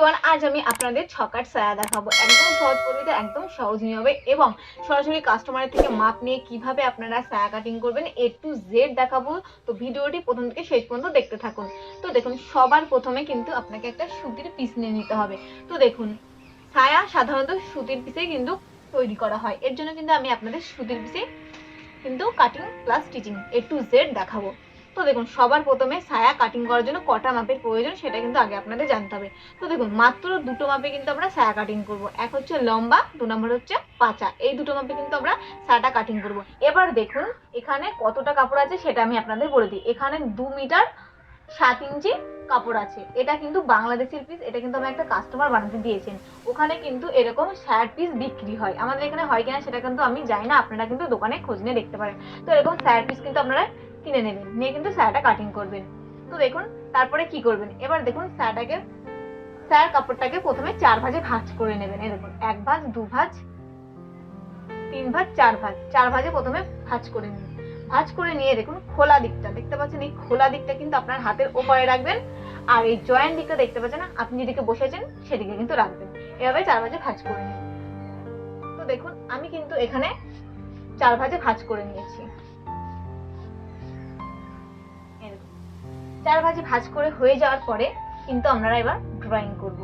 Everyone, আজ আমি আপনাদের ছকার সায়া দেখাবো। একদম সহজ পদ্ধতিতে, একদম সহজ নিয়মে এবং সরাসরি কাস্টমারের থেকে মাপ নিয়ে কীভাবে আপনারা সায়া কাটিং করবেন এ টু জেড দেখাবো। তো ভিডিওটি প্রথম থেকে শেষ পর্যন্ত দেখতে থাকুন। তো দেখুন, সবার প্রথমে কিন্তু আপনাকে একটা সুতির পিস নিয়ে নিতে হবে। তো দেখুন সায়া সাধারণত সুতির পিসে কিন্তু তৈরি করা হয়। এর জন্য কিন্তু আমি আপনাদের সুতির পিসে কিন্তু cutting plus stitching A to Z দেখাবো। তো দেখুন, সবার প্রথমে সায়া কাটিং করার জন্য কটা মাপের প্রয়োজন সেটা কিন্তু আগে আপনাদের জানতে হবে। তো দেখুন, মাত্র দুটো মাপে কিন্তু আমরা সায়া কাটিং করব। এক হচ্ছে লম্বা, দু নম্বর হচ্ছে পাচা। এই দুটো মাপে কিন্তু আমরা ছায়াটা কাটিং করব। এবার দেখুন, এখানে কতটা কাপড় আছে সেটা আমি আপনাদের বলে দিই। এখানে দু মিটার সাত ইঞ্চি কাপড় আছে। এটা কিন্তু বাংলাদেশের পিস এটা কিন্তু আমার একটা কাস্টমার বানাতে দিয়েছেন। ওখানে কিন্তু এরকম শার্ট পিস বিক্রি হয়। আমাদের এখানে হয় কিনা সেটা কিন্তু আমি জানি না, আপনারা কিন্তু দোকানে খোঁজ নিয়ে দেখতে পারেন। তো এরকম শার্ট পিস কিন্তু আপনারা কিনে নেবেন। নিয়ে কিন্তু স্যারটা কাটিং করবেন। তো দেখুন, তারপরে কি করবেন? এবার দেখুন, স্যারটাকে, স্যার কাপড়টাকে প্রথমে চার ভাজে ভাঁজ করে নেবেন। এই দেখুন, এক ভাঁজ, দু ভাঁজ, তিন ভাঁজ, চার ভাঁজ। চার ভাজে প্রথমে ভাঁজ করে নিন। ভাঁজ করে নিয়ে দেখুন, খোলা দিকটা। দেখতে পাচ্ছেন, এই খোলা দিকটা কিন্তু আপনার হাতের ওপরে রাখবেন। আর এই জয়েন্ট দিকটা দেখতে পাচ্ছেন, আপনি যেদিকে বসেছেন, সেদিকে কিন্তু রাখবেন। এভাবে চার ভাজে ভাঁজ করে নিন। তো দেখুন, আমি কিন্তু এখানে চার ভাজে ভাঁজ করে নিয়েছি। চার ভাজি ভাজ করে হয়ে যাওয়ার পরে কিন্তু আপনারা এবার ড্রয়িং করব।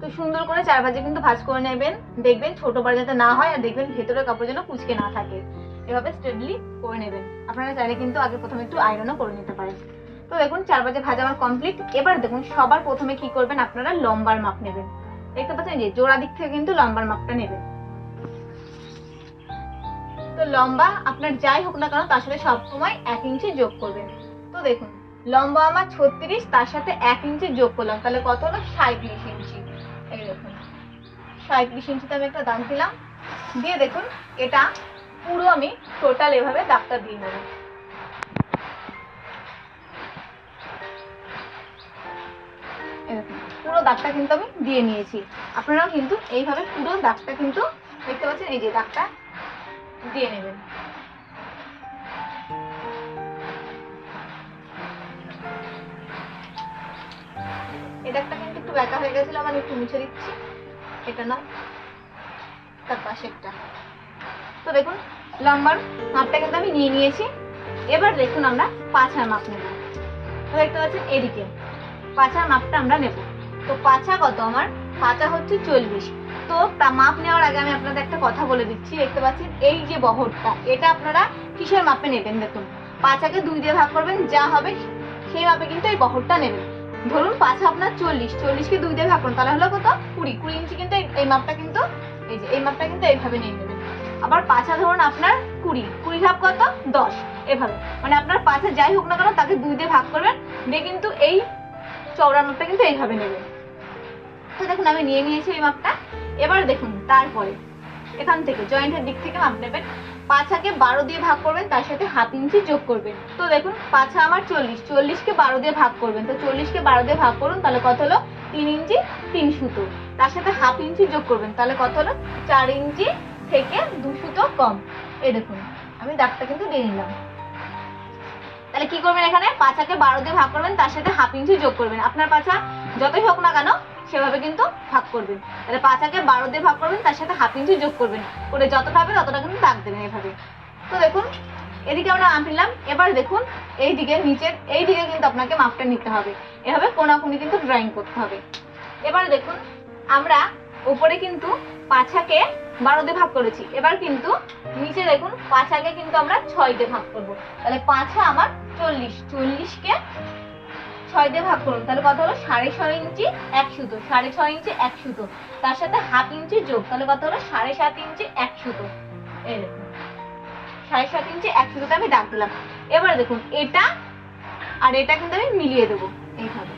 তো সুন্দর করে চার ভাজি কিন্তু ভাজ করে নেবেন, দেখবেন ছোট বড় যাতে না হয় আর দেখবেন ভেতরের কাপড় যেন কুচকে না থাকে। এভাবে স্টেডলি করে নেবেন। আপনারা চাইলে কিন্তু আগে প্রথমে একটু আয়রনও করে নিতে পারেন। তো দেখুন চার ভাজে ভাজা আমার কমপ্লিট এবার দেখুন, সবার প্রথমে কি করবেন আপনারা? লম্বার মাপ নেবেন। দেখতে পাচ্ছেন যে জোড়া দিক থেকে কিন্তু লম্বার মাপটা নেবেন। তো লম্বা আপনার যাই হোক না কেন, তার সাথে সবসময় এক ইঞ্চি যোগ করবেন। তো দেখুন লম্বা আমার ছত্রিশ, তার সাথে এক ইঞ্চি যোগ করলাম। তাহলে কত হলো? সাঁত্রিশ ইঞ্চি। এই দেখুন সাঁত্রিশ ইঞ্চিতে আমি একটা দাম দিলাম। দিয়ে দেখুন, এটা পুরো আমি টোটাল এভাবে দাগটা দিয়ে নেব। পুরো দাগটা কিন্তু আমি দিয়ে নিয়েছি। আপনারাও কিন্তু এইভাবে পুরো দাগটা কিন্তু দেখতে পাচ্ছেন, এই যে দাগটা দিয়ে নেবেন। একটা কিন্তু একটু ব্যাকা হয়ে গেছিল, আমি একটু মুছে দিচ্ছি। এটা না তার পাশে একটা তো দেখুন লম্বার মাপটা কিন্তু আমি নিয়ে নিয়েছি। এবার দেখুন আমরা পাছার মাপ নেব। তো দেখতে পাচ্ছেন এদিকে পাছার মাপটা আমরা নেব। তো পাছা কত আমার? পাছা হচ্ছে চল্লিশ। তো তা মাপ নেওয়ার আগে আমি আপনাদের একটা কথা বলে দিচ্ছি। দেখতে পাচ্ছেন এই যে বহরটা, এটা আপনারা কিসের মাপে নেবেন দেখুন? পাছাকে দুই দিয়ে ভাগ করবেন, যা হবে সেই মাপে কিন্তু এই বহরটা নেবেন। ধরুন পাছা আপনার চল্লিশ, চল্লিশকে দুই দিয়ে ভাগ করুন, তাহলে হলো কত? কুড়ি। কুড়ি ইঞ্চি কিন্তু এই- এই মাপটা কিন্তু এই যে, এই মাপটা কিন্তু এইভাবে নিয়ে নেবেন। আবার পাছা ধরুন আপনার কুড়ি। কুড়ি ভাগ কত? দশ। এভাবে। মানে আপনার পাছা যাই হোক না কেন, তাকে দুই দিয়ে ভাগ করবেন, দিয়ে কিন্তু এই চওড়া মাপটা কিন্তু এইভাবে নেবেন। তো দেখুন, আমি নিয়ে নিয়েছি এই মাপটা। এবার দেখুন, তারপরে এখান থেকে জয়েন্টের দিক থেকে মাপ নেবেন। পাছাকে বারো দিয়ে ভাগ করবেন, তার সাথে হাফ ইঞ্চি যোগ করবেন। তো দেখুন, পাছা আমার চল্লিশ, চল্লিশকে বারো দিয়ে ভাগ করবেন। তো চল্লিশকে বারো দিয়ে ভাগ করুন, তাহলে কত হলো? তিন ইঞ্চি, তিন সুতো। তার সাথে হাফ ইঞ্চি যোগ করবেন, তাহলে কত হলো? চার ইঞ্চি থেকে দু সুতো কম। এই দেখুন, আমি দাগটা কিন্তু দিয়ে নিলাম। তাহলে কি করবেন এখানে? পাছাকে বারো দিয়ে ভাগ করবেন, তার সাথে হাফ ইঞ্চি যোগ করবেন। আপনার পাছা যতই হোক না কেন সেভাবে কিন্তু ভাগ করবেন। তাহলে পাছাকে বারো দিয়ে ভাগ করবেন, তার সাথে হাফ ইঞ্চি যোগ করবেন। করে যতটা হবে ততটা কিন্তু দাগ দেবেন এভাবে। তো দেখুন, এদিকে আমরা মাপ নিলাম এবার দেখুন এই দিকে নিচের এই দিকে কিন্তু আপনাকে মাপটা নিতে হবে। এভাবে কোনাকুনি কিন্তু ড্রয়িং করতে হবে। এবার দেখুন, আমরা উপরে কিন্তু পাছাকে বারো দিয়ে ভাগ করেছি। এবার কিন্তু নিচে দেখুন পাছাকে কিন্তু আমরা ছয় দিয়ে ভাগ করব। তাহলে পাছা আমার চল্লিশ। চল্লিশকে ছয় দিয়ে ভাগ করুন, তাহলে কত হলো? সাড়ে ছয় ইঞ্চি এক সুতো, সাড়ে ছয় ইঞ্চি এক সুতো, তার সাথে হাফ ইঞ্চি যোগ, তাহলে কত হলো? সাড়ে সাত ইঞ্চি এক সুতো সাড়ে সাত ইঞ্চি এক সুতোতে আমি দাগ দিলাম এবার দেখুন, এটা আর এটা কিন্তু আমি মিলিয়ে দেবো, এইভাবে।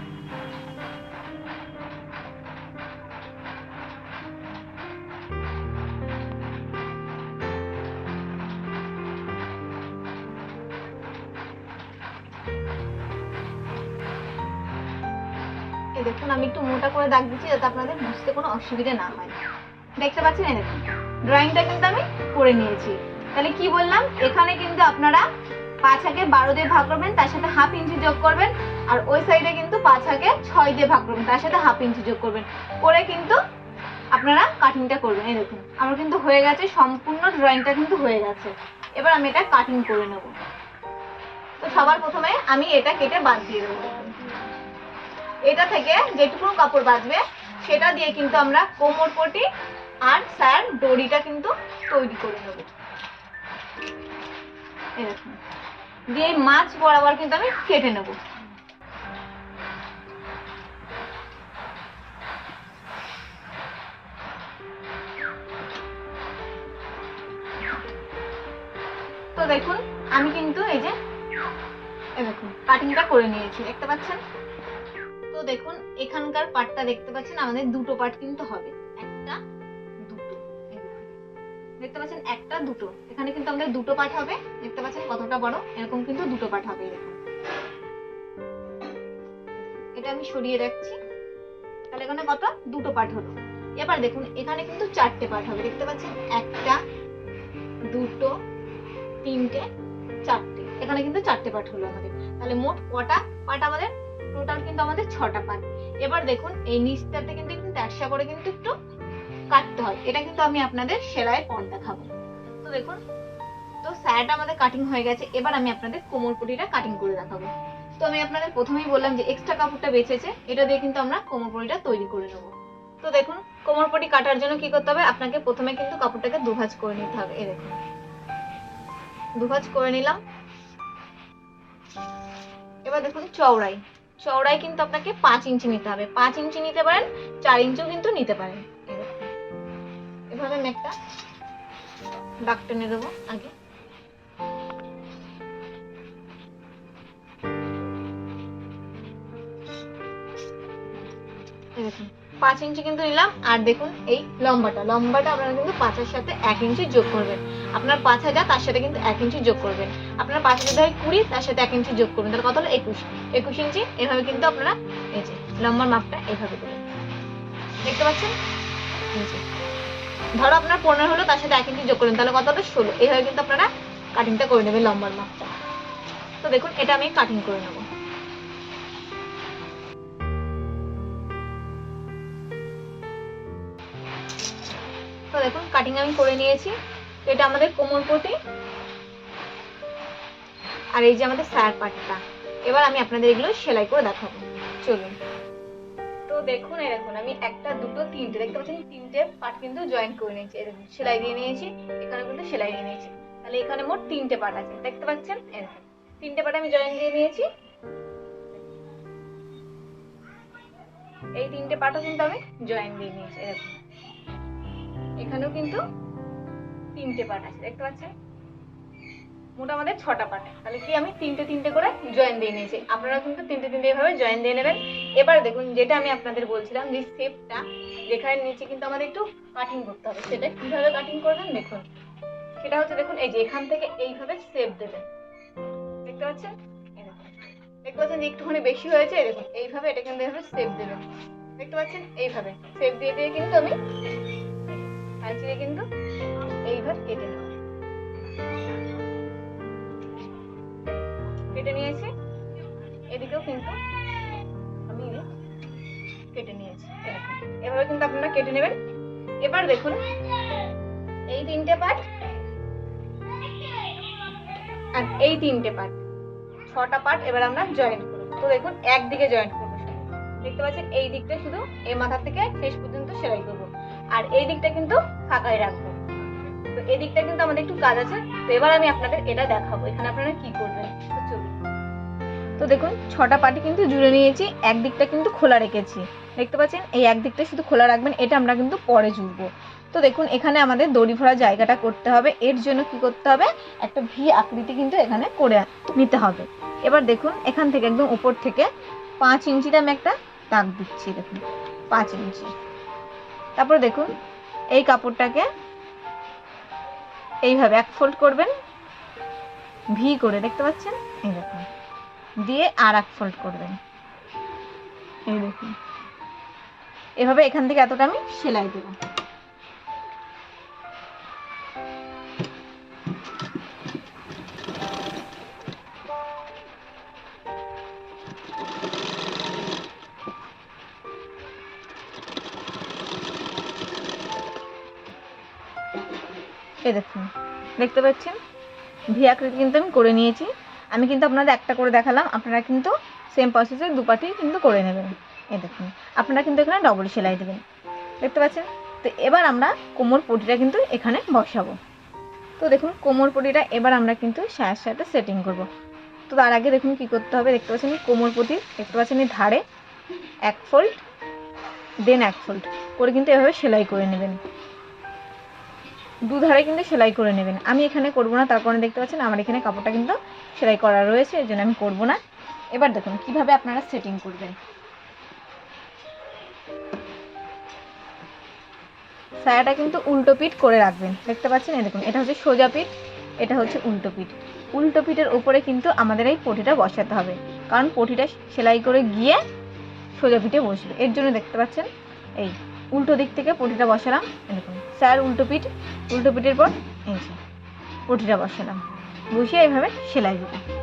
করে দাগ দিচ্ছি যাতে আপনাদের বুঝতে কোনো অসুবিধা না হয়। দেখতে পাচ্ছেন দেখুন ড্রয়িংটা কিন্তু আমি করে নিয়েছি। তাহলে কি বললাম? এখানে কিন্তু আপনারা পাছাকে বারো দিয়ে ভাগ করবেন, তার সাথে হাফ ইঞ্চি যোগ করবেন, আর ওই সাইডে কিন্তু পাছাকে ছয় দিয়ে ভাগ করবেন, তার সাথে হাফ ইঞ্চি যোগ করবেন। করে কিন্তু আপনারা কাটিংটা করবেন, এই দেখুন। আমার কিন্তু হয়ে গেছে, সম্পূর্ণ ড্রয়িংটা কিন্তু হয়ে গেছে। এবার আমি এটা কাটিং করে নেব। তো সবার প্রথমে আমি এটা কেটে বাদ দিয়ে দেবো। এটা থেকে যেটুকু কাপড় বাঁচবে সেটা দিয়ে কিন্তু আমরা কোমর পটি আর স্যার দড়িটা কিন্তু তৈরি করে নেব। দিয়ে মাছ বরাবর কিন্তু আমি কেটে নেব। তো দেখুন, আমি কিন্তু এই যে দেখুন কাটিংটা করে নিয়েছি। দেখতে পাচ্ছেন? তো দেখুন, এখানকার পার্টটা দেখতে পাচ্ছেন, আমাদের দুটো পার্ট কিন্তু হবে। একটা, দুটো দেখতে পাচ্ছেন, একটা, দুটো। এখানে কিন্তু আমাদের দুটো পার্ট হবে। দেখতে পাচ্ছেন কতটা বড়? এরকম কিন্তু দুটো পার্ট হবে, এরকম। এটা আমি সরিয়ে রাখছি। তাহলে এখানে কত? দুটো পার্ট হলো। এবার দেখুন, এখানে কিন্তু চারটে পার্ট হবে। দেখতে পাচ্ছেন, একটা, দুটো, তিনটে, চারটে। এখানে কিন্তু চারটে পার্ট হলো আমাদের। তাহলে মোট কটা পার্ট আমাদের? টোটাল কিন্তু আমাদের ছটা পার্ট এবার দেখুন, এই নিচটাতে কিন্তু একটু ব্যবসা করে কিন্তু একটু কাটতে হয়। এটা কিন্তু আমি আপনাদের সেলাইয়ের পর দেখাবো। তো দেখুন, তো স্যারটা আমাদের কাটিং হয়ে গেছে। এবার আমি আপনাদের কোমর পটিটা কাটিং করে দেখাবো। তো আমি আপনাদের প্রথমেই বললাম যে এক্সট্রা কাপড়টা বেঁচেছে, এটা দিয়ে কিন্তু আমরা কোমর পটিটা তৈরি করে নেব। তো দেখুন, কোমর পটি কাটার জন্য কি করতে হবে? আপনাকে প্রথমে কিন্তু কাপড়টাকে দুভাজ করে নিতে হবে। এই দেখুন। দুভাজ করে নিলাম। এবার দেখুন, চওড়াই। চওড়াই কিন্তু আপনাকে পাঁচ ইঞ্চি নিতে হবে। পাঁচ ইঞ্চি নিতে পারেন, চার ইঞ্চিও কিন্তু নিতে পারেন। এভাবে আমি একটা দাগ টেনে দেবো আগে। পাঁচ ইঞ্চি কিন্তু নিলাম, আর দেখুন এই লম্বাটা। লম্বাটা আপনারা কিন্তু পাঁচের সাথে এক ইঞ্চি যোগ করবেন। আপনার পাঁচ হাজার, তার সাথে কিন্তু এক ইঞ্চি যোগ করবেন। আপনার পাঁচ হাজার হয় কুড়ি, তার সাথে এক ইঞ্চি যোগ করবেন। তাহলে কত হলো? একুশ। একুশ ইঞ্চি, এভাবে কিন্তু আপনারা এই যে লম্বার মাপটা এভাবে দেবেন। দেখতে পাচ্ছেন? ধরো আপনার পনেরো হলো, তার সাথে এক ইঞ্চি যোগ করবেন তাহলে কত হলো? ষোলো। এইভাবে কিন্তু আপনারা কাটিংটা করে নেবেন লম্বার মাপটা। তো দেখুন, এটা আমি কাটিং করে নেব। তো দেখুন কাটিং আমি করে নিয়েছি। এটা আমাদের কোমর পটি আর এই যে আমাদের স্যার পাটটা। এবার আমি আপনাদের এগুলো সেলাই করে দেখাবো। চলুন। তো দেখুন দেখুন, আমি একটা, দুটো, তিনটে, দেখতে পাচ্ছেন তিনটে পার্ট কিন্তু জয়েন করে নিয়েছি। এরকম সেলাই দিয়ে নিয়েছি, এখানে কিন্তু সেলাই দিয়ে নিয়েছি। তাহলে এখানে মোট তিনটে পার্ট আছে, দেখতে পাচ্ছেন? দেখুন, তিনটে পার্ট আমি জয়েন দিয়ে নিয়েছি। এই তিনটে পার্টও কিন্তু আমি জয়েন দিয়ে নিয়েছি এরকম এখানেও কিন্তু তিনটে পার্ট আছে, দেখতে পাচ্ছেন? মোট আমাদের ছটা পার্ট তাহলে কি আমি তিনটে তিনটে করে জয়েন দিয়ে নিয়েছি? আপনারা কিন্তু তিনটে তিনটে এভাবে জয়েন দিয়ে নেবেন। এবার দেখুন, যেটা আমি আপনাদের বলছিলাম, যে শেপটা যেখানে নিচে কিন্তু আমাদের একটু কাটিং করতে হবে। সেটা কীভাবে কাটিং করবেন? দেখুন। সেটা হচ্ছে, দেখুন, এই যে এখান থেকে এইভাবে শেপ দেবেন। দেখতে পাচ্ছেন? দেখতে পাচ্ছেন যে একটুখানি বেশি হয়েছে? দেখুন, এইভাবে এটা কিন্তু এইভাবে শেপ দেবেন। দেখতে পাচ্ছেন? এইভাবে। শেপ দিয়ে দিয়ে কিন্তু আমি কাঁচি কিন্তু এইভাবে কেটে নেব কেটে নিয়েছি। এদিকেও কিন্তু আমি কেটে নিয়েছি। এভাবে কিন্তু আপনারা কেটে নেবেন। এবার দেখুন, এই তিনটে পার্ট আর এই তিনটে পার্ট, ছটা পার্ট এবার আমরা জয়েন করব। তো দেখুন, একদিকে জয়েন করব দেখতে পাচ্ছেন, এই দিকটা শুধু এই মাথা থেকে শেষ পর্যন্ত সেলাই করব। আর এই দিকটা কিন্তু ফাঁকাই রাখব। তো এই দিকটা কিন্তু আমাদের একটু কাজ আছে, তো এবার আমি আপনাদের এটা দেখাবো। এখানে আপনারা কি করবেন? তো দেখুন, ছটা পাটি কিন্তু জুড়ে নিয়েছি এক দিকটা কিন্তু খোলা রেখেছি। দেখতে পাচ্ছেন, এই এক দিকটা শুধু খোলা রাখবেন, এটা আমরা কিন্তু পরে জুড়বো। তো দেখুন, এখানে আমাদের দড়ি ভরা জায়গাটা করতে হবে। এর জন্য কি করতে হবে? একটা ভি আকৃতি কিন্তু এখানে করে নিতে হবে। এবার দেখুন, এখান থেকে একদম উপর থেকে পাঁচ ইঞ্চিতে আমি একটা দাগ দিচ্ছি, দেখুন। পাঁচ ইঞ্চি। তারপর দেখুন, এই কাপড়টাকে এইভাবে এক ফোল্ড করবেন। ভি করে দেখতে পাচ্ছেন? এই দেখুন। দিয়ে আর এক ফোল্ড করবেন। এই দেখুন। এভাবে এখান থেকে এতটা আমি সেলাই দেবো। এই দেখুন, দেখতে পাচ্ছেন? ভি আকৃতি কিন্তু আমি করে নিয়েছি। আমি কিন্তু আপনাদের একটা করে দেখালাম, আপনারা কিন্তু সেম প্রসেসে দুপাটি কিন্তু করে নেবেন। এই দেখুন, আপনারা কিন্তু এখানে ডবল সেলাই দেবেন। দেখতে পাচ্ছেন? তো এবার আমরা কোমর পটিটা কিন্তু এখানে বসাবো। তো দেখুন, কোমর পটিটা এবার আমরা কিন্তু সায়ের সাথে সেটিং করব। তো তার আগে দেখুন কি করতে হবে, দেখতে পাচ্ছেন কোমর পটি, দেখতে পাচ্ছেন এই ধারে এক ফোল্ড দেন এক ফোল্ড করে কিন্তু এভাবে সেলাই করে নেবেন। দুধারে কিন্তু সেলাই করে নেবেন। আমি এখানে করব না, তারপরে দেখতে পাচ্ছেন আমার এখানে কাপড়টা কিন্তু সেলাই করা রয়েছে এর জন্য আমি করব না। এবার দেখুন, কীভাবে আপনারা সেটিং করবেন। সায়াটা কিন্তু উল্টো পিঠ করে রাখবেন। দেখতে পাচ্ছেন? এই দেখুন, এটা হচ্ছে সোজা পিঠ, এটা হচ্ছে উল্টো পিঠ। উল্টো পিঠের উপরে কিন্তু আমাদের এই পটিটা বসাতে হবে। কারণ পটিটা সেলাই করে গিয়ে সোজা পিঠে বসবে। এর জন্য দেখতে পাচ্ছেন? এই। উল্টো দিক থেকে পটিটা বসালাম। এরকম। স্যার উল্টো পিঠ উল্টো পিঠের পর এই যে পটিটা বসালাম। বসিয়ে এইভাবে সেলাই দেবো।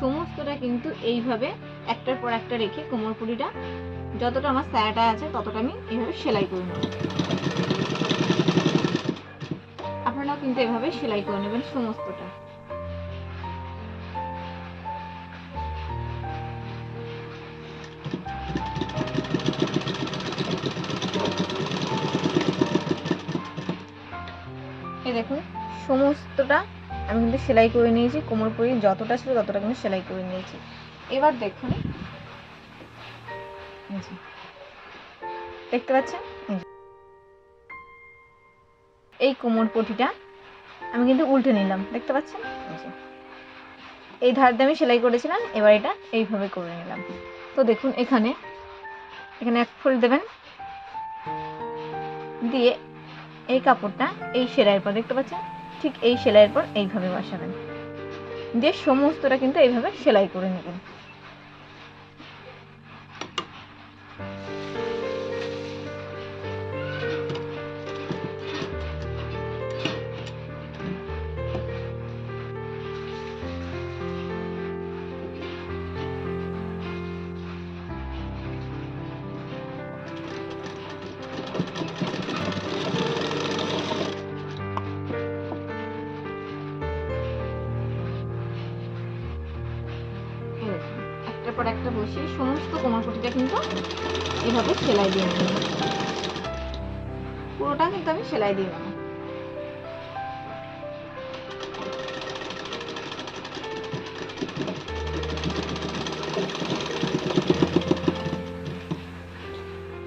সমস্তটা কিন্তু এইভাবে একটার পর একটা রেখে কোমরপুরিটা যতটা আমার স্যারাটা আছে ততটা আমি এইভাবে সেলাই করে নেব। আপনারাও কিন্তু এভাবে সেলাই করে নেবেন সমস্তটা। দেখুন, সমস্তটা আমি কিন্তু সেলাই করে নিয়েছি, কোমর পরি যতটা ছিল ততটা কিন্তু সেলাই করে নিয়েছি। এবার দেখুন। দেখতে পাচ্ছেন? এই কোমর পটিটা আমি কিন্তু উল্টে নিলাম, দেখতে পাচ্ছেন? এই ধার দিয়ে আমি সেলাই করেছিলাম, এবার এটা এইভাবে করে নিলাম। তো দেখুন এখানে এখানে এক ফুল দেবেন। দিয়ে এই কাপড়টা এই সেলাইয়ের পর, দেখতে পাচ্ছেন? ঠিক এই সেলাইয়ের পর এইভাবে বসাবেন। দিয়ে সমস্তটা কিন্তু এইভাবে সেলাই করে নেবেন। বসিয়ে সমস্ত কোমরপটিটা কিন্তু এভাবে সেলাই দিয়ে নেব। পুরোটা কিন্তু আমি সেলাই দিয়ে নেব।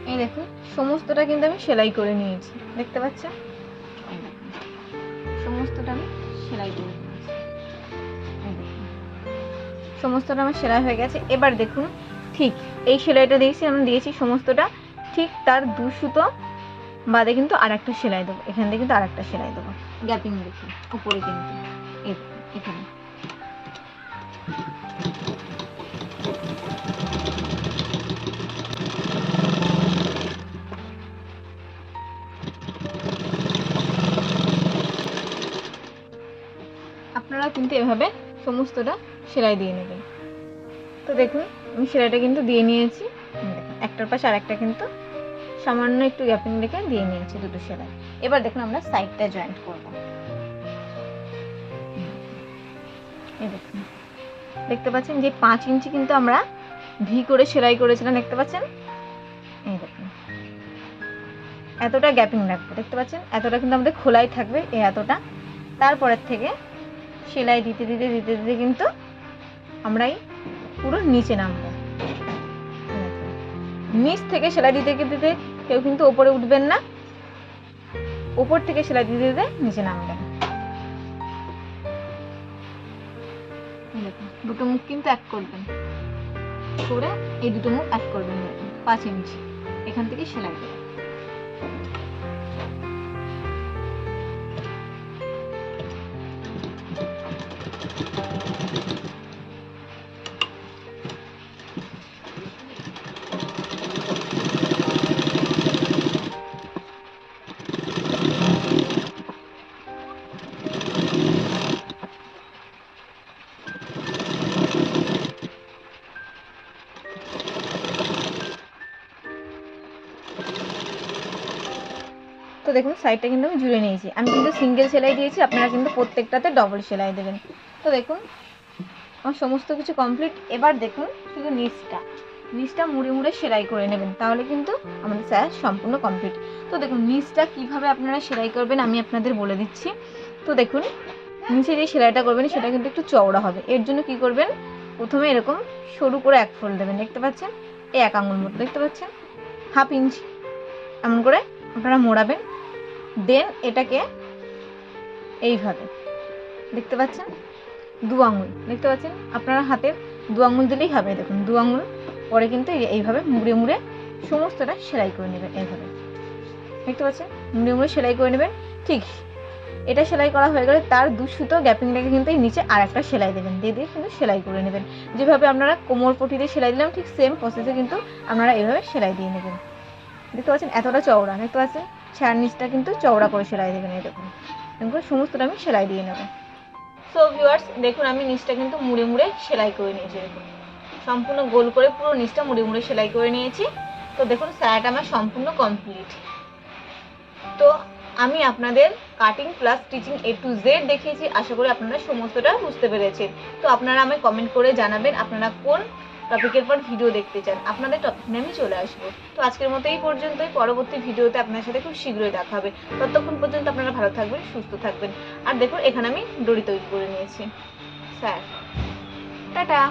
এই দেখুন সমস্তটা কিন্তু আমি সেলাই করে নিয়েছি। দেখতে পাচ্ছেন সমস্তটা আমি সেলাই করে সমস্তটা আমার সেলাই হয়ে গেছে। এবার দেখুন, ঠিক এই সেলাইটা দিয়েছি, আমি দিয়েছি সমস্তটা। ঠিক তার দু সুতো বাদে কিন্তু আর একটা সেলাই দেবো। এখান থেকে কিন্তু আর একটা সেলাই দেবো। গ্যাপিং রেখে উপরে কিন্তু। এখানে। আপনারা কিন্তু এভাবে সমস্তটা সেলাই দিয়ে নেবেন তো দেখুন, আমি সেলাইটা কিন্তু দিয়ে নিয়েছি। একটার পাশে আরেকটা কিন্তু সামান্য একটু গ্যাপিং রেখে দিয়ে নিয়েছি দুটো সেলাই। এবার দেখুন আমরা সাইডটা জয়েন্ট করব। দেখতে পাচ্ছেন যে পাঁচ ইঞ্চি কিন্তু আমরা ভি করে সেলাই করেছিলাম, দেখতে পাচ্ছেন? এতটা গ্যাপিং রাখব, দেখতে পাচ্ছেন? এতটা কিন্তু আমাদের খোলাই থাকবে এই এতটা। তারপরের থেকে সেলাই দিতে দিতে দিতে দিতে কিন্তু আমরা এই পুরো নিচে নামবো। নিচ থেকে সেলাই দিতে দিতে কেউ কিন্তু ওপরে উঠবেন না। ওপর থেকে সেলাই দিতে দিতে নিচে নামবেন। দুটো মুখ কিন্তু এক করবেন। করে এই দুটো মুখ এক করবেন। পাঁচ ইঞ্চি। এখান থেকে সেলাই দেবেন। দেখুন সাইডটা কিন্তু আমি জুড়ে নিয়েছি। আমি কিন্তু সিঙ্গেল সেলাই দিয়েছি, আপনারা কিন্তু প্রত্যেকটাতে ডবল সেলাই দেবেন। তো দেখুন, আমার সমস্ত কিছু কমপ্লিট এবার দেখুন, শুধু নিচটা। নিচটা মুড়ে মুড়ে সেলাই করে নেবেন, তাহলে কিন্তু আমাদের স্যার সম্পূর্ণ কমপ্লিট তো দেখুন, নিচটা কীভাবে আপনারা সেলাই করবেন আমি আপনাদের বলে দিচ্ছি। তো দেখুন, নিচে যে সেলাইটা করবেন, সেটা কিন্তু একটু চওড়া হবে। এর জন্য কি করবেন, প্রথমে এরকম সরু করে এক ফোল্ড দেবেন। দেখতে পাচ্ছেন? এই এক আঙুল মতো, দেখতে পাচ্ছেন? হাফ ইঞ্চ এমন করে আপনারা মোড়াবেন। দেন এটাকে এইভাবে। দেখতে পাচ্ছেন? দু আঙুল। দেখতে পাচ্ছেন? আপনারা হাতের দু আঙুল দিলেই হবে। দেখুন, দু আঙুল। পরে কিন্তু এইভাবে মুড়ে মুড়ে সমস্তটা সেলাই করে নেবেন এইভাবে। দেখতে পাচ্ছেন? মুড়ে মুড়ে সেলাই করে নেবেন। ঠিক। এটা সেলাই করা হয়ে গেলে তার দু সুতো গ্যাপিং রেখে কিন্তু নিচে আর একটা সেলাই দেবেন। দিয়ে দিয়ে কিন্তু সেলাই করে নেবেন। যেভাবে আপনারা কোমর পটি দিয়ে সেলাই দিলাম, ঠিক সেম প্রসেসে কিন্তু আপনারা এইভাবে সেলাই দিয়ে নেবেন। দেখতে পাচ্ছেন? এতটা চওড়া। দেখতে পাচ্ছেন? ছায়ার নিচটা কিন্তু চওড়া করে সেলাই দেবেন দেখুন এরকম করে সমস্তটা আমি সেলাই দিয়ে নেব। সো ভিউয়ার্স দেখুন, আমি নিচটা কিন্তু মুড়ে মুড়ে সেলাই করে নিয়েছি এরকম। সম্পূর্ণ গোল করে পুরো নিচটা মুড়ে মুড়ে সেলাই করে নিয়েছি। তো দেখুন স্যারাটা আমার সম্পূর্ণ কমপ্লিট তো আমি আপনাদের cutting plus stitching A to Z দেখিয়েছি। আশা করি আপনারা সমস্তটা বুঝতে পেরেছেন। তো আপনারা আমায় কমেন্ট করে জানাবেন, আপনারা কোন টপিকের পর ভিডিও দেখতে চান, আপনাদের টপিক নিয়ে আমি চলে আসব। তো আজকের মতো এই পর্যন্তই, পরবর্তী ভিডিওতে আপনার সাথে খুব শীঘ্রই দেখা হবে। ততক্ষণ পর্যন্ত আপনারা ভালো থাকবেন, সুস্থ থাকবেন। আর দেখুন, এখানে আমি দড়ি তৈরি করে নিয়েছি। Sir, tata!